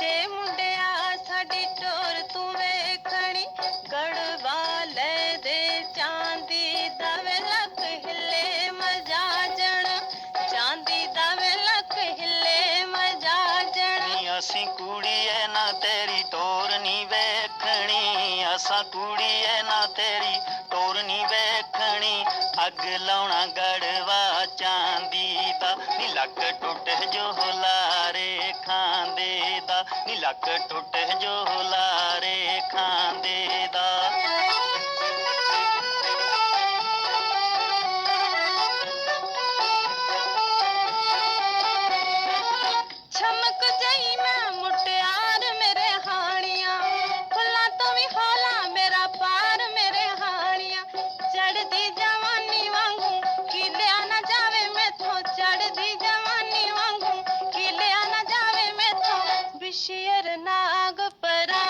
ਜੇ ਮੁੰਡਿਆ ਸਾਡੀ ਟੋਰ ਤੂੰ ਵੇਖਣੀ, ਗੜਵਾ ਲੈ ਦੇ ਚਾਂਦੀ ਦਾ ਵੇ ਲੱਕ ਹਿੱਲੇ ਮਜਾਜਣ, ਚਾਂਦੀ ਦਾ ਵੇ ਲੱਕ ਹਿੱਲੇ ਮਜਾਜਣ। ਨੀ ਅਸੀਂ ਕੁੜੀਏ, ਨਾ ਤੇਰੀ ਟੋਰ ਨੀ ਵੇਖਣੀ, ਅਸਾਂ ਕੁੜੀਏ, ਨਾ ਤੇਰੀ ਟੋਰ ਨੀ ਵੇਖਣੀ। ਅੱਗ ਲਾਉਣਾ ਗੜਵਾ ਚਾਂਦੀ ਦਾ, ਨੀ ਲੱਕ ਟੁੱਟ ਜੋ ਨੀ ਲੱਕ ਟੁੱਟ ਜੋ ਲਾਰੇ खुशियर नाग परा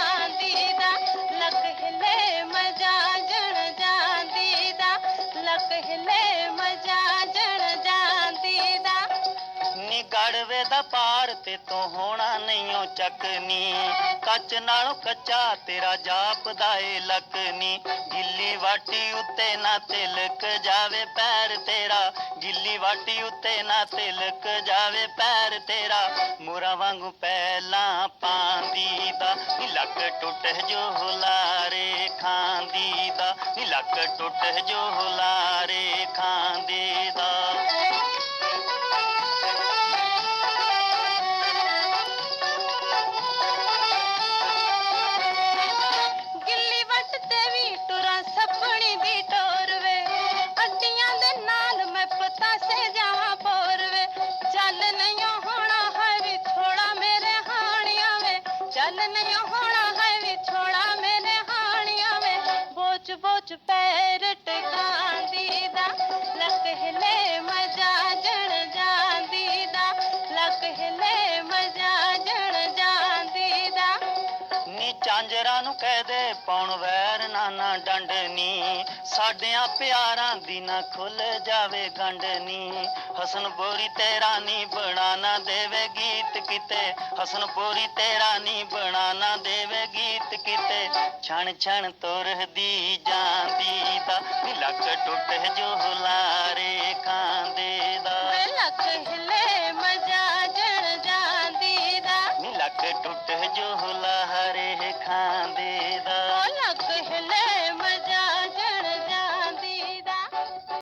ਨੀ ਦਾ ਪਾਰ ਤੇ ਤੋਂ ਹੋਣਾ ਨਹੀਂਓ ਚੱਕਨੀ। ਕੱਚ ਨਾਲੋਂ ਕੱਚਾ ਤੇਰਾ ਜਾਪਦਾ ਏ ਲੱਕਨੀ। ਗਿੱਲੀ ਵਾਟੀ ਉੱਤੇ ਨਾ ਤਿਲਕ ਜਾਵੇ ਪੈਰ ਤੇਰਾ। ਗਿੱਲੀ ਵਾਟੀ ਉੱਤੇ ਨਾ ਤਿਲਕ ਜਾਵੇ ਪੈਰ ਤੇਰਾ। ਮੋਰਾ ਵਾਂਗੂ ਪਹਿਲਾਂ ਪਾਂਦੀ ਦਾ ਨੀ ਲੱਕ ਟੁੱਟ ਜੋ ਹੁਲਾਰੇ ਖਾਂਦੀ ਦਾ ਨੀ ਲੱਕ ਟੁੱਟ ਜੋ ਹੁਲਾਰੇ ਚੱਲ ਨਹੀਂ ਹੋਣਾ ਹੈ ਵੀ ਥੋੜਾ ਮੇਰੇ ਹਾਣੀਆਂ ਵੇ। ਬੋਚ ਬੋਚ ਪੈਰ ਟਿਕਾਂਦੀ ਦਾ ਲੱਕ ਹਿਲੇ ਮਜਾ ਜਣ ਜਾਂਦੀ ਦਾ ਲੱਕ ਹਿਲੇ ਮਜਾ ਜਣ ਜਾਂਦੀ ਦਾ ਨੀ ਚਾਂਜਰਾਂ ਨੂੰ ਕਹਿ ਦੇ ਪਾਉਣ ਵੈਰ ਨਾਨਾ ਡੰਡਨੀ ਸਾਡਿਆਂ ਪਿਆਰਾਂ ਦੀ ਨਾ ਖੁੱਲ ਜਾਵੇ ਗੰਡਨੀ ਹਸਨ ਬੋਰੀ ਤੇਰਾ ਨੀ ਬਣਾ ਨਾ ਦੇਵੇ ਗੀਤ ਕਿਤੇ। ਹਸਨ ਬੋਰੀ ਤੇਰਾ ਨੀ ਬਣਾ ਨਾ ਦੇਵੇ ਗੀਤ ਕਿਤੇ। ਛਣ ਛਣ ਤੁਰਦੀ ਜਾਂਦੀ ਦਾ ਲੱਕ ਟੁੱਟ ਜੋ ਹੁਲਾਰੇ ਖਾਂਦੇ ਦਾ। ਲੱਕ ਹਿੱਲੇ